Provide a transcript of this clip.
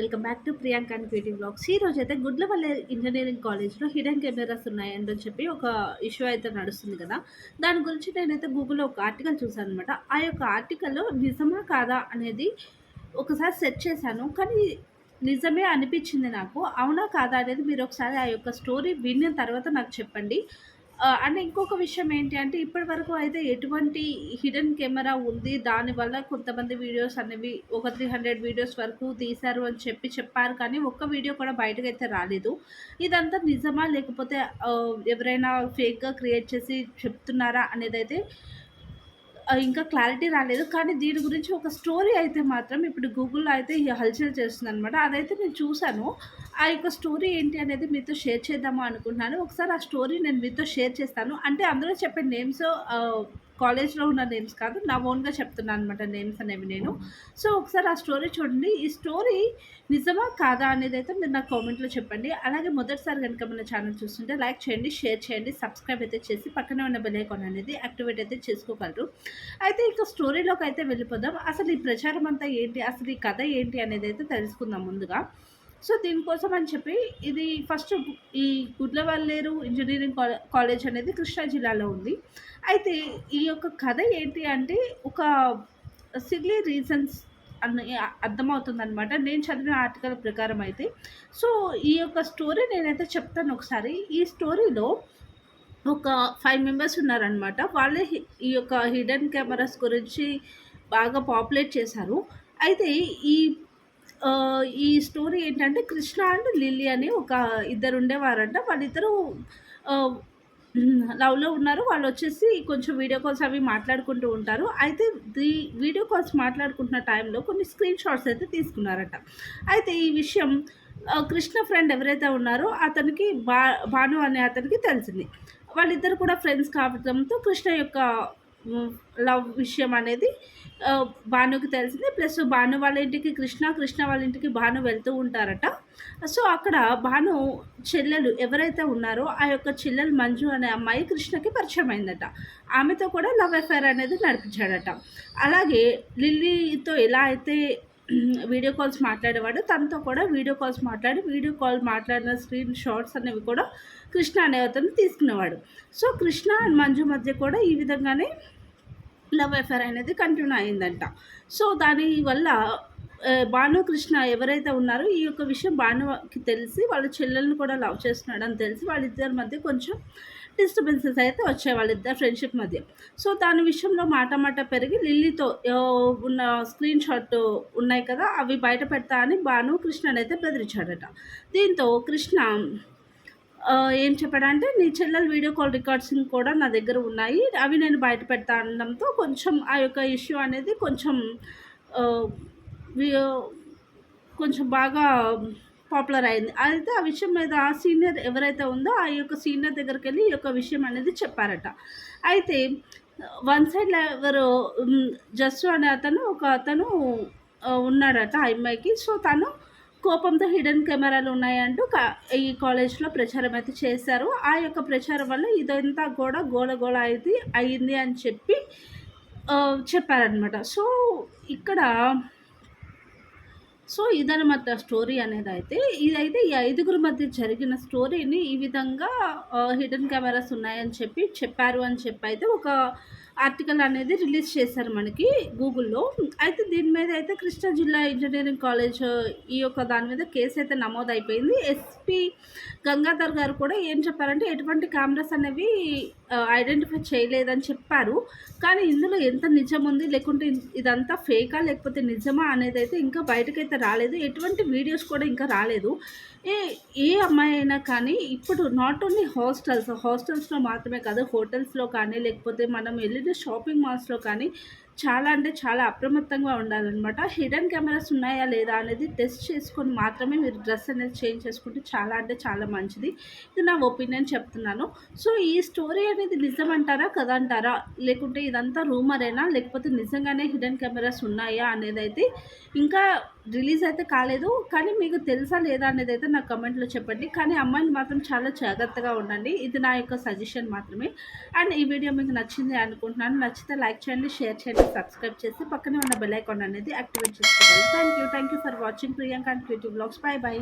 Welcome back to Priyanka and creative blogs. ఈ రోజు అయితే గుడ్లవల్లి ఇంజనీరింగ్ కాలేజ్లో హిడెన్ కెమెరాస్ ఉన్నాయని చెప్పి ఒక ఇష్యూ అయితే నడుస్తుంది కదా. దాని గురించి నేనైతే గూగుల్లో ఒక ఆర్టికల్ చూసాను అనమాట ఆ యొక్క ఆర్టికల్లో నిజమా కాదా అనేది ఒకసారి సెర్చ్ చేశాను. కానీ నిజమే అనిపించింది నాకు. అవునా కాదా అనేది మీరు ఒకసారి ఆ యొక్క స్టోరీ విన్న తర్వాత నాకు చెప్పండి. అండ్ ఇంకొక విషయం ఏంటి అంటే ఇప్పటి వరకు అయితే ఎటువంటి హిడెన్ కెమెరా ఉంది దానివల్ల కొంతమంది వీడియోస్ అనేవి ఒక త్రీ హండ్రెడ్ వీడియోస్ వరకు తీశారు అని చెప్పి చెప్పారు. కానీ ఒక్క వీడియో కూడా బయటకు అయితే రాలేదు. ఇదంతా నిజమా? లేకపోతే ఎవరైనా ఫేక్గా క్రియేట్ చేసి చెప్తున్నారా? అనేది అయితే ఇంకా క్లారిటీ రాలేదు. కానీ దీని గురించి ఒక స్టోరీ అయితే మాత్రం ఇప్పుడు గూగుల్లో అయితే హల్చల్ చేస్తుంది అనమాట అదైతే నేను చూశాను. ఆ యొక్క స్టోరీ ఏంటి అనేది మీతో షేర్ చేద్దామా అనుకుంటున్నాను. ఒకసారి ఆ స్టోరీ నేను మీతో షేర్ చేస్తాను. అంటే అందులో చెప్పే నేమ్స్ కాలేజ్లో ఉన్న నేమ్స్ కాదు నా ఓన్గా చెప్తున్నాను అనమాట నేమ్స్ అనేవి నేను. సో ఒకసారి ఆ స్టోరీ చూడండి. ఈ స్టోరీ నిజమా కాదా అనేది అయితే మీరు నా కామెంట్లో చెప్పండి. అలాగే మొదటిసారి కనుక మన ఛానల్ చూస్తుంటే లైక్ చేయండి షేర్ చేయండి సబ్స్క్రైబ్ అయితే చేసి పక్కనే ఉన్న బెలైకాన్ అనేది యాక్టివేట్ అయితే చేసుకోగలరు. అయితే ఇక స్టోరీలోకి అయితే వెళ్ళిపోదాం. అసలు ఈ ప్రచారం అంతా ఏంటి అసలు ఈ కథ ఏంటి అనేది అయితే తెలుసుకుందాం ముందుగా. సో దీనికోసం అని చెప్పి ఇది ఫస్ట్ ఈ గుడ్లవల్లేరు ఇంజనీరింగ్ కాలేజ్ అనేది కృష్ణా జిల్లాలో ఉంది. అయితే ఈ యొక్క కథ ఏంటి అంటే ఒక సిల్లీ రీజన్స్ అన్న అర్థమవుతుంది అనమాట నేను చదివిన ఆర్టికల్ ప్రకారం అయితే. సో ఈ యొక్క స్టోరీ నేనైతే చెప్తాను ఒకసారి. ఈ స్టోరీలో ఒక ఫైవ్ మెంబర్స్ ఉన్నారనమాట వాళ్ళే ఈ యొక్క హిడెన్ కెమెరాస్ గురించి బాగా పాపులేట్ చేశారు. అయితే ఈ ఈ స్టోరీ ఏంటంటే కృష్ణ అండ్ లిల్లీ అని ఒక ఇద్దరు ఉండేవారంట. వాళ్ళిద్దరూ లవ్లో ఉన్నారు. వాళ్ళు వచ్చేసి కొంచెం వీడియో కాల్స్ అవి మాట్లాడుకుంటూ ఉంటారు. అయితే దీ వీడియో కాల్స్ మాట్లాడుకుంటున్న టైంలో కొన్ని స్క్రీన్ షాట్స్ అయితే తీసుకున్నారట. అయితే ఈ విషయం కృష్ణ ఫ్రెండ్ ఎవరైతే ఉన్నారో అతనికి బా భాను అనే అతనికి తెలిసింది. వాళ్ళిద్దరు కూడా ఫ్రెండ్స్ కావడంతో కృష్ణ యొక్క లవ్ విషయం అనేది భానుకి తెలిసింది. ప్లస్ భాను వాళ్ళ ఇంటికి కృష్ణ కృష్ణ వాళ్ళ ఇంటికి భాను వెళ్తూ ఉంటారట. సో అక్కడ భాను చెల్లెలు ఎవరైతే ఉన్నారో ఆ యొక్క చెల్లెలు మంజు అనే అమ్మాయి కృష్ణకి పరిచయం అయిందట ఆమెతో కూడా లవ్ అఫైర్ అనేది నడిపించాడట. అలాగే లిల్లీతో ఎలా అయితే వీడియో కాల్స్ మాట్లాడేవాడు. తనతో కూడా వీడియో కాల్స్ మాట్లాడి వీడియో కాల్ మాట్లాడిన స్క్రీన్ షాట్స్ అనేవి కూడా కృష్ణ అనే అతను తీసుకునేవాడు. సో కృష్ణ అండ్ మంజు మధ్య కూడా ఈ విధంగానే లవ్ అఫేర్ అనేది కంటిన్యూ అయిందంట. సో దాని వల్ల భాను కృష్ణ ఎవరైతే ఉన్నారో ఈ యొక్క విషయం భానుకి తెలిసి వాళ్ళ చెల్లెల్ని కూడా లవ్ చేస్తున్నాడని తెలిసి వాళ్ళిద్దరి మధ్య కొంచెం డిస్టర్బెన్సెస్ అయితే వచ్చాయి వాళ్ళిద్దరు ఫ్రెండ్షిప్ మధ్య. సో దాని విషయంలో మాట మాట పెరిగి లిల్లీతో ఉన్న స్క్రీన్ షాట్ ఉన్నాయి కదా అవి బయట పెడతా అని భాను కృష్ణని అయితే బెదిరించాడట. దీంతో కృష్ణ ఏం చెప్పాడంటే నీ చెల్లెల వీడియో కాల్ రికార్డ్స్ కూడా నా దగ్గర ఉన్నాయి అవి నేను బయట పెడతా అనడంతో కొంచెం ఆ యొక్క ఇష్యూ అనేది కొంచెం వి- కొంచెం బాగా పాపులర్ అయింది. అయితే ఆ విషయం మీద ఆ సీనియర్ ఎవరైతే ఉందో ఆ యొక్క సీనియర్ దగ్గరికి వెళ్ళి ఈ యొక్క విషయం అనేది చెప్పారట. అయితే వన్ సైడ్ ఎవరు జస్సు అనే అతను ఒక అతను ఉన్నాడట ఆ అమ్మాయికి. సో తను కోపంతో హిడెన్ కెమెరాలు ఉన్నాయంటూ ఈ కాలేజ్లో ప్రచారం అయితే చేశారు. ఆ యొక్క ప్రచారం వల్ల ఇదంతా కూడా గోల గోల అయితే అయింది అని చెప్పి చెప్పారనమాట సో ఇక్కడ సో ఇదనమాట స్టోరీ అనేది అయితే ఇదైతే ఈ ఐదుగురు మధ్య జరిగిన స్టోరీని ఈ విధంగా హిడెన్ కెమెరాస్ ఉన్నాయని చెప్పి చెప్పారు అని చెప్పి అయితే ఒక ఆర్టికల్ అనేది రిలీజ్ చేశారు మనకి గూగుల్లో. అయితే దీని మీద అయితే కృష్ణా జిల్లా ఇంజనీరింగ్ కాలేజ్ ఈ యొక్క దాని మీద కేసు అయితే నమోదు అయిపోయింది ఎస్పీ గంగాధర్ గారు కూడా ఏం చెప్పారంటే ఎటువంటి కెమెరాస్ అనేవి ఐడెంటిఫై చేయలేదని చెప్పారు. కానీ ఇందులో ఎంత నిజం ఉంది లేకుంటే ఇదంతా ఫేకా లేకపోతే నిజమా అనేది అయితే ఇంకా బయటకైతే రాలేదు. ఎటువంటి వీడియోస్ కూడా ఇంకా రాలేదు. ఏ ఏ అమ్మాయి అయినా కానీ ఇప్పుడు నాట్ ఓన్లీ హాస్టల్స్ హాస్టల్స్లో మాత్రమే కాదు హోటల్స్లో కానీ లేకపోతే మనం వెళ్ళి వెళ్ళిన షాపింగ్ మాల్స్లో కానీ చాలా అంటే చాలా అప్రమత్తంగా ఉండాలన్నమాట. హిడెన్ కెమెరాస్ ఉన్నాయా లేదా అనేది టెస్ట్ చేసుకొని మాత్రమే మీరు డ్రెస్ అనేది చేంజ్ చేసుకుంటే చాలా అంటే చాలా మంచిది. ఇది నా ఒపీనియన్ చెప్తున్నాను. సో ఈ స్టోరీ అనేది నిజం అంటారా కదా అంటారా లేకుంటే ఇదంతా రూమరేనా? లేకపోతే నిజంగానే హిడెన్ కెమెరాస్ ఉన్నాయా అనేది అయితే ఇంకా రిలీజ్ అయితే కాలేదు. కానీ మీకు తెలుసా లేదా అనేది అయితే నా కమెంట్లో చెప్పండి. కానీ అమ్మాయిని మాత్రం చాలా జాగ్రత్తగా ఉండండి. ఇది నా యొక్క సజెషన్ మాత్రమే. అండ్ ఈ వీడియో మీకు నచ్చింది అనుకుంటున్నాను. నచ్చితే లైక్ చేయండి షేర్ చేయండి సబ్స్క్రైబ్ చేసి పక్కనే ఉన్న బెల్ ఐకాన్ అనేది యాక్టివేట్ చేసుకోవాలి. Thank you thank you for watching Priyanka and YouTube blogs bye bye